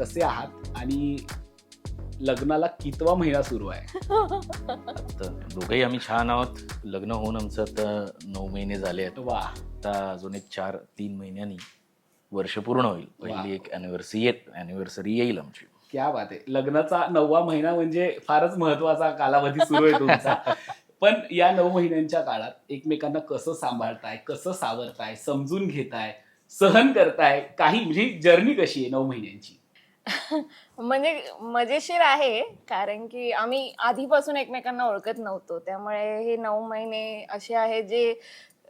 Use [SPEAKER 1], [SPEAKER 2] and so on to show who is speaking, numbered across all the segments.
[SPEAKER 1] कसे आहात आणि लग्नाला कितवा महिना सुरू आहे?
[SPEAKER 2] तर दोघंही आम्ही छान आहोत. लग्न होऊन आमचं आता नऊ महिने झाले आहेत.
[SPEAKER 1] वा.
[SPEAKER 2] आता अजून एक चार तीन महिन्यांनी वर्ष पूर्ण होईल. पहिली एक अॅनिव्हर्सरी येत अॅनिव्हर्सरी येईल आमची.
[SPEAKER 1] क्या बात आहे. लग्नाचा नववा महिना म्हणजे फारच महत्त्वाचा कालावधी सुरू आहे तुमचा. पण या नऊ महिन्यांच्या काळात एकमेकांना कसं सांभाळताय कसं सावरताय समजून घेताय सहन करताय काही म्हणजे जर्नी कशी आहे नऊ महिन्यांची?
[SPEAKER 3] म्हणजे मजेशीर आहे कारण की आम्ही आधीपासून एकमेकांना ओळखत नव्हतो. त्यामुळे हे नऊ महिने असे आहेत जे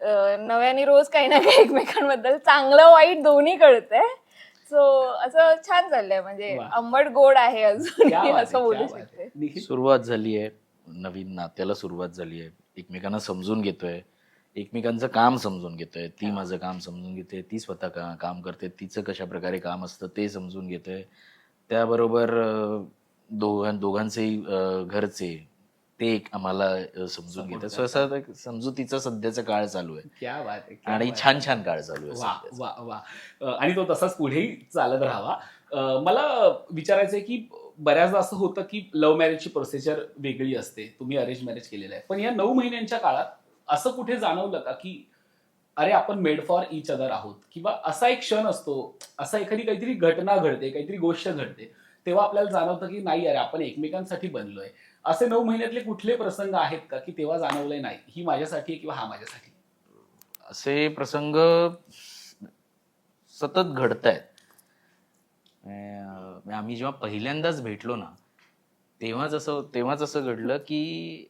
[SPEAKER 3] अं, नव्याने रोज काही ना काही एकमेकांबद्दल चांगलं वाईट दोन्ही कळतंय. सो असं छान चाललंय. म्हणजे
[SPEAKER 1] वा.
[SPEAKER 3] आंबट गोड आहे अजून
[SPEAKER 1] क्या बात आहे,
[SPEAKER 3] असं बोलू
[SPEAKER 1] क्या बात
[SPEAKER 3] शकते.
[SPEAKER 1] आहे. निखिल?
[SPEAKER 2] सुरुवात झाली आहे नवीन नात्याला सुरुवात झाली आहे एकमेकांना समजून घेतोय. एकमेकांचं काम समजून घेतोय ती माझं काम समजून घेते ती स्वतः का काम करते तिचं कशा प्रकारे काम असतं ते समजून घेतोय त्याबरोबर अं, दोघां दोघांचेही घरचे ते एक आम्हाला समजून घेतात सो असं एक समजुतीचा सध्याचा काळ चालू आहे.
[SPEAKER 1] आहे
[SPEAKER 2] आणि
[SPEAKER 1] आहे.
[SPEAKER 2] छान छान काळ चालू आहे
[SPEAKER 1] वा. वा आणि तो तसाच पुढेही चालत राहावा. मला विचारायचं आहे की बऱ्याचदा असं होतं की लव्ह मॅरेजची प्रोसिजर वेगळी असते. तुम्ही अरेंज मॅरेज केलेलं आहे. पण या नऊ महिन्यांच्या काळात असं कुठे जाणवलं का की अरे आपण मेड फॉर इच अदर आहोत? किंवा असा एक क्षण असतो असा एखादी काहीतरी घटना घडते काहीतरी गोष्ट घडते तेव्हा आपल्याला जाणवतं की नाही अरे आपण एकमेकांसाठी बनलोय. असे नऊ महिन्यातले कुठले प्रसंग आहेत का की तेव्हा जाणवले नाही? ही माझ्यासाठी आहे किंवा हा माझ्यासाठी?
[SPEAKER 2] असे प्रसंग सतत घडत आहेत आम्ही जेव्हा पहिल्यांदाच भेटलो ना तेव्हाच असं तेव्हाच असं घडलं की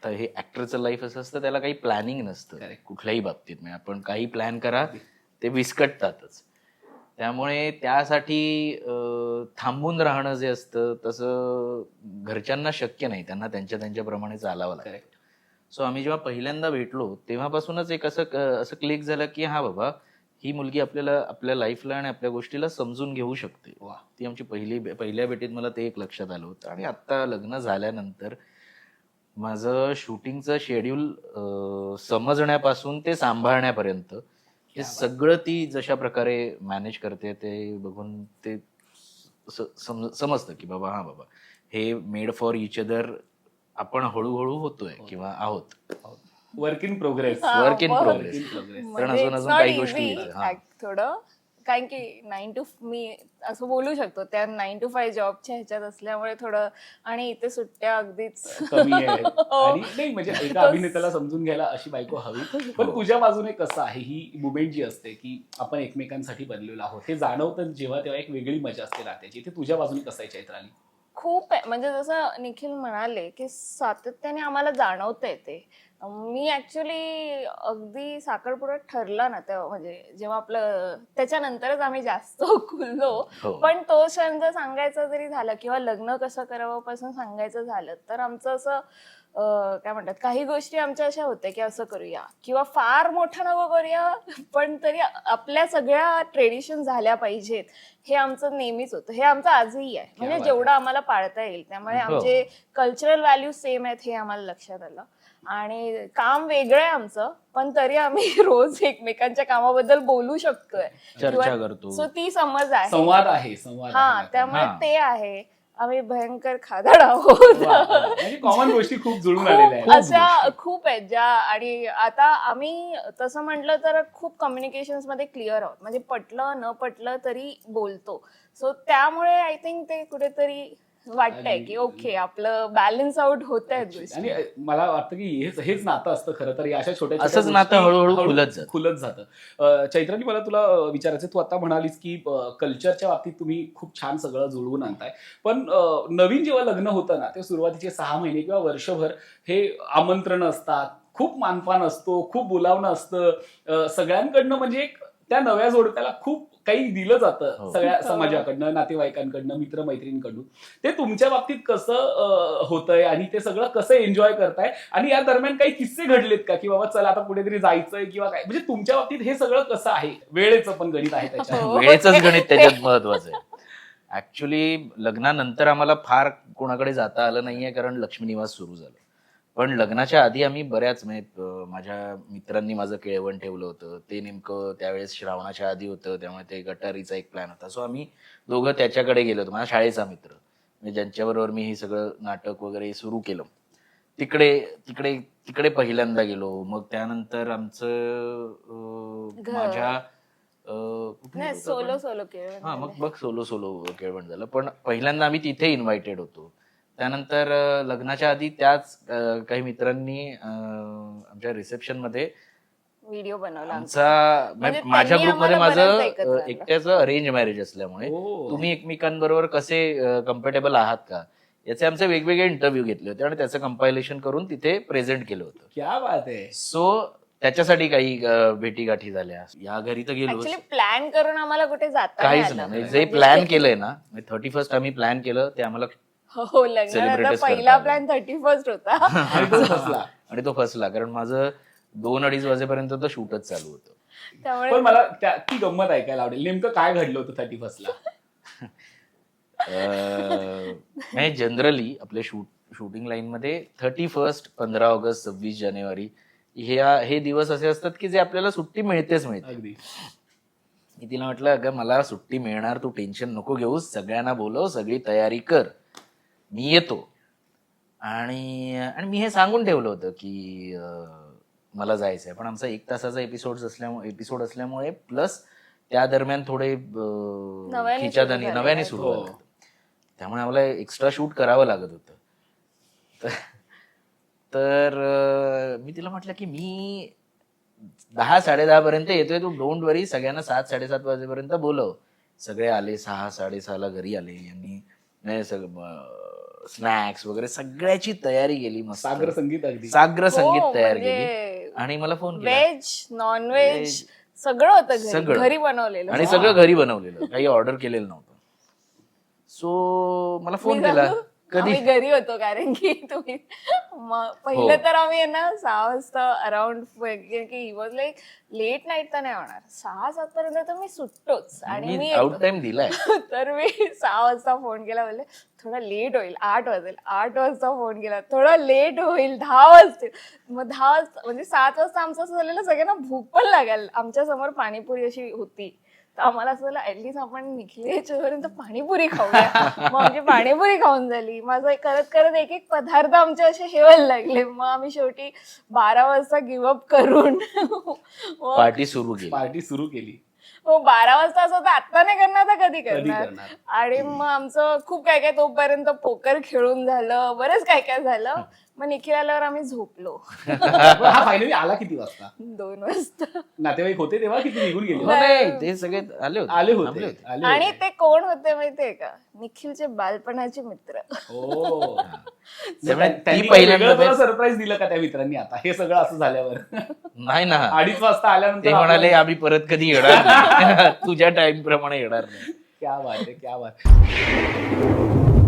[SPEAKER 2] आता हे ऍक्टरचं लाईफ असं असतं त्याला काही प्लॅनिंग नसतं. कुठल्याही बाबतीत. म्हणजे आपण काही प्लॅन करा ते विस्कटतातच. त्यामुळे त्यासाठी थांबून राहणं जे असतं तसं घरच्यांना शक्य नाही. त्यांना त्यांच्या त्यांच्याप्रमाणे चालावं लागतं.
[SPEAKER 1] करेक्ट
[SPEAKER 2] सो आम्ही जेव्हा पहिल्यांदा भेटलो तेव्हापासूनच एक असं असं क्लिक झालं की हा बाबा ही मुलगी आपल्याला आपल्या लाईफला आणि आपल्या गोष्टीला समजून घेऊ शकते.
[SPEAKER 1] वा
[SPEAKER 2] ती आमची पहिली पहिल्या भेटीत मला ते एक लक्षात आलं होतं. आणि आत्ता लग्न झाल्यानंतर माझं शूटिंगचं शेड्यूल समजण्यापासून ते सांभाळण्यापर्यंत हे. सगळं ती जशा प्रकारे मॅनेज करते ते बघून ते समजतं की बाबा हा बाबा हे मेड फॉर इच अदर आपण हळूहळू होतोय किंवा आहोत
[SPEAKER 1] वर्क इन प्रोग्रेस
[SPEAKER 3] हा,
[SPEAKER 2] वर्क इन. प्रोग्रेस. कारण अजून अजून काही गोष्टी हा.
[SPEAKER 3] थोडं कारण की नाईन टू मी असं बोलू शकतो त्या नाईन टू फाईव्ह जॉबच्या ह्याच्यात असल्यामुळे थोडं आणि इथे सुट्ट्या अगदीच
[SPEAKER 1] कमी आहे
[SPEAKER 3] हो.
[SPEAKER 1] आणि नाही म्हणजे एका अभिनेत्याला समजून घ्यायला अशी बायको हवी. पण तुझ्या बाजूने कसं आहे? ही मुवमेंट जी असते की आपण एकमेकांसाठी बनलेलो आहोत हे जाणवतं जेव्हा तेव्हा एक वेगळी मजा असते नात्याची ते तुझ्या बाजूने कसं आहे चैत्राली?
[SPEAKER 3] खूप आहे. म्हणजे जसं निखिल म्हणाले की सातत्याने आम्हाला जाणवतंय ते. मी ऍक्च्युली अगदी साखरपुड्यात ठरला ना तेव्हा म्हणजे जेव्हा आपलं त्याच्यानंतरच आम्ही जास्त खुललो
[SPEAKER 2] हो.
[SPEAKER 3] पण तो क्षण जर सांगायचं जरी झालं किंवा लग्न कसं करावं पासून सांगायचं झालं तर आमचं असं काय म्हणतात काही गोष्टी आमच्या अशा होत्या की असं करूया. किंवा फार मोठं नको करूया पण तरी आपल्या सगळ्या ट्रेडिशन झाल्या पाहिजेत. हे आमचं नेहमीच होतं. हे आमचं आजही आहे. म्हणजे जेवढं आम्हाला पाळता येईल त्यामुळे
[SPEAKER 2] हो.
[SPEAKER 3] आमचे कल्चरल व्हॅल्यू सेम आहेत हे आम्हाला लक्षात आलं. आणि काम वेगळं आहे आमचं पण तरी आम्ही रोज एकमेकांच्या कामाबद्दल बोलू शकतोय.
[SPEAKER 2] चर्चा करतो.
[SPEAKER 3] सो ती समज आहे.
[SPEAKER 1] संवाद आहे संवाद
[SPEAKER 3] हा. त्यामुळे. ते आहे. आम्ही भयंकर खादाड आहोत.
[SPEAKER 1] वा. म्हणजे कॉमन गोष्टी खूप जुळून
[SPEAKER 3] अशा खूप आहेत ज्या आणि आता आम्ही तसं म्हटलं तर खूप कम्युनिकेशनमध्ये क्लिअर आहोत. म्हणजे पटलं न पटलं तरी बोलतो. सो त्यामुळे आय थिंक ते कुठेतरी वाटतंय की ओके आपलं बॅलन्स आउट होत आहेत गोष्टी.
[SPEAKER 1] आणि मला वाटतं की हेच हेच नातं असतं खरं तर या अशा छोट्या
[SPEAKER 2] असंच नातं हळूहळू खुलत जातं.
[SPEAKER 1] खुलत जातं. अं, चैत्राली मला तुला विचारायचं तू आता म्हणालीस की कल्चरच्या बाबतीत तुम्ही खूप छान सगळं जुळवून आणताय. पण नवीन जेव्हा लग्न होतं ना ते सुरुवातीचे सहा महिने किंवा वर्षभर हे आमंत्रण असतात खूप मानपान असतो खूप बोलावणं असतं. सगळ्यांकडनं म्हणजे एक त्या नव्या जोडप्याला खूप काही दिलं जातं
[SPEAKER 2] हो.
[SPEAKER 1] सगळ्या समाजाकडनं नातेवाईकांकडनं मित्रमैत्रिणींकडून. ते तुमच्या बाबतीत कसं होतंय आणि ते सगळं कसं एन्जॉय करताय? आणि या दरम्यान काही किस्से घडलेत का? की बाबा चला आता कुठेतरी जायचंय किंवा काय? म्हणजे तुमच्या बाबतीत हे सगळं कसं आहे? वेळेचं पण गणित आहे त्याच्यात
[SPEAKER 3] हो.
[SPEAKER 2] वेळेचंच गणित त्याच्यात महत्वाचं आहे. ऍक्च्युली लग्नानंतर आम्हाला फार कोणाकडे जाता आलं नाहीये कारण लक्ष्मी निवास सुरू झालं. पण लग्नाच्या आधी आम्ही बऱ्याच म्हणजे माझ्या मित्रांनी माझं केळवण ठेवलं होतं. ते नेमकं त्यावेळेस श्रावणाच्या आधी होतं. त्यामुळे ते गटारीचा एक प्लॅन होता. सो आम्ही दोघं त्याच्याकडे गेलो होतो. माझ्या शाळेचा मित्र. म्हणजे ज्यांच्याबरोबर मी हे सगळं नाटक वगैरे सुरू केलं. तिकडे तिकडे तिकडे पहिल्यांदा गेलो. मग त्यानंतर आमचं. माझ्या?
[SPEAKER 3] सोलो सोलो
[SPEAKER 2] हा मग बघ सोलो सोलो केळवण झालं. पण पहिल्यांदा आम्ही तिथे इन्व्हायटेड होतो. त्यानंतर लग्नाच्या आधी त्याच काही मित्रांनी आमच्या रिसेप्शनमध्ये
[SPEAKER 3] व्हिडिओ बनवला आमचा. म्हणजे
[SPEAKER 2] माझ्या
[SPEAKER 3] त्यांनी
[SPEAKER 2] ग्रुपमध्ये
[SPEAKER 3] आम्हाला
[SPEAKER 2] माझं
[SPEAKER 3] एकत्र आणलं.
[SPEAKER 2] एकट्याचं अरेंज मॅरेज असल्यामुळे
[SPEAKER 1] ओ.
[SPEAKER 2] तुम्ही एकमेकांबरोबर कसे कम्फर्टेबल आहात का याचे आमचे वेगवेगळे इंटरव्ह्यू घेतले होते आणि त्याचं कंपायलेशन करून तिथे प्रेझेंट केलं होतं
[SPEAKER 1] क्या बात आहे
[SPEAKER 2] सो त्याच्यासाठी काही भेटी गाठी झाल्या या घरी तर गेलो
[SPEAKER 3] ऍक्च्युली प्लॅन करून आम्हाला कुठे जाता
[SPEAKER 2] काहीच
[SPEAKER 3] आलं.
[SPEAKER 2] नाही म्हणजे जे
[SPEAKER 3] म्हणजे
[SPEAKER 2] प्लॅन केलंय ना थर्टी फर्स्ट आम्ही प्लॅन केलं ते आम्हाला
[SPEAKER 3] हो
[SPEAKER 2] Celebrities
[SPEAKER 3] पहिला
[SPEAKER 2] करतात.
[SPEAKER 3] प्लॅन थर्टी फर्स्ट होता.
[SPEAKER 1] आणि तो फसला.
[SPEAKER 2] आणि तो फसला. कारण माझं दोन अडीच वाजेपर्यंत तर शूटच चालू होतं.
[SPEAKER 3] त्यामुळे
[SPEAKER 1] पण मला त्या ती गंमत ऐकायला आवडेल. नेमकं काय घडलं होतं थर्टी फर्स्टला
[SPEAKER 2] अं, म्हणजे जनरली आपल्या शूट शूटिंग लाईन मध्ये थर्टी फर्स्ट पंधरा ऑगस्ट सव्वीस जानेवारी ह्या हे दिवस असे असतात की जे आपल्याला सुट्टी मिळतेच मिळते.
[SPEAKER 1] अगदी.
[SPEAKER 2] मी तिला म्हटलं अगं मला सुट्टी मिळणार तू टेन्शन नको घेऊस. सगळ्यांना बोलव सगळी तयारी कर. मी येतो. आणि आणि मी हे सांगून ठेवलं होतं की मला जायचं आहे पण आमचा एक तासाचा एपिसोड असल्यामुळे एपिसोड असल्यामुळे प्लस त्या दरम्यान थोडे
[SPEAKER 3] नव्याने
[SPEAKER 2] खिचादानी
[SPEAKER 3] सुरू
[SPEAKER 2] नव्याने
[SPEAKER 3] झालेलं
[SPEAKER 2] सुरू
[SPEAKER 1] हो.
[SPEAKER 2] झालं. होतं. त्यामुळे आम्हाला एक्स्ट्रा शूट करावं लागत होतं. तर- मी तिला म्हटलं की मी दहा साडेदहा पर्यंत येतोय. तू डोंट वरी सगळ्यांना सात साडेसात वाजेपर्यंत बोलव. सगळे आले सहा साडेसहाला घरी आले. यांनी नाही सगळं स्नॅक्स वगैरे सगळ्याची तयारी केली मस्त.
[SPEAKER 1] सागर संगीत अगदी.
[SPEAKER 2] साग्र संगीत
[SPEAKER 3] हो,
[SPEAKER 2] तयार
[SPEAKER 3] म्हणजे
[SPEAKER 2] केली आणि मला फोन केला.
[SPEAKER 3] Veg non veg
[SPEAKER 2] Veg.
[SPEAKER 3] सगळं होतं घरी.
[SPEAKER 2] सगळं.
[SPEAKER 3] घरी बनवलेलं.
[SPEAKER 2] आणि सगळं घरी बनवलेलं. काही ऑर्डर केलेलं नव्हतं. सो मला फोन केला? कधी?
[SPEAKER 3] आम्ही घरी होतो कारण की तुम्ही मग पहिलं
[SPEAKER 2] हो.
[SPEAKER 3] तर आम्ही आहे ना सहा वाजता अराउंड की वॉज लाईक लेट नाईट तर नाही होणार. सहा सात पर्यंत तर मी सुटतोच. आणि मी
[SPEAKER 2] मी
[SPEAKER 3] येतो.
[SPEAKER 2] आउट टाइम दिलाय.
[SPEAKER 3] तर मी सहा वाजता फोन केला बोलले थोडा लेट होईल आठ वाजेल आठ वाजता फोन केला थोडा लेट होईल दहा वाजतील. मग दहा वाजता म्हणजे सात वाजता आमचं असं झालेलं सगळ्यांना भूक पण लागेल आमच्यासमोर पाणीपुरी अशी होती. तर आम्हाला असं झालं ऍटलीस्ट आपण निघले याच्यापर्यंत पाणीपुरी खाऊया. मग आमची पाणीपुरी खाऊन झाली. माझं करत करत एक एक पदार्थ आमचे असे हेवायला लागले. मग आम्ही शेवटी बारा वाजता गिवअप करून
[SPEAKER 2] पार्टी सुरू केली.
[SPEAKER 1] पार्टी सुरू केली.
[SPEAKER 3] हो बारा वाजता असं तर आत्ता नाही करणार तर कधी करणार? आणि मग आमचं खूप काय काय तोपर्यंत पोकर खेळून झालं बरंच काय काय झालं. मग निखिल आल्यावर आम्ही झोपलो.
[SPEAKER 1] हा फायनली आला किती वाजता?
[SPEAKER 3] दोन वाजता.
[SPEAKER 1] नातेवाईक होते तेव्हा किती निघून गेले?
[SPEAKER 2] हो, नाही ते सगळे आले होते.
[SPEAKER 1] आले
[SPEAKER 2] थांबले
[SPEAKER 1] होते. आले
[SPEAKER 3] आणि
[SPEAKER 1] होते.
[SPEAKER 3] ते कोण होते माहितीये का? निखिलचे बालपणाचे मित्र.
[SPEAKER 1] हो.
[SPEAKER 2] त्यामुळे ती
[SPEAKER 1] पहिल्यांदा सरप्राईज दिलं का त्या मित्रांनी आता? हे सगळं असं झाल्यावर.
[SPEAKER 2] नाही ना.
[SPEAKER 1] अडीच वाजता आल्यानंतर
[SPEAKER 2] ते म्हणाले आम्ही परत कधी येणार नाही. तुझ्या टाइम प्रमाणे येणार नाही.
[SPEAKER 1] क्या बात आहे क्या बात.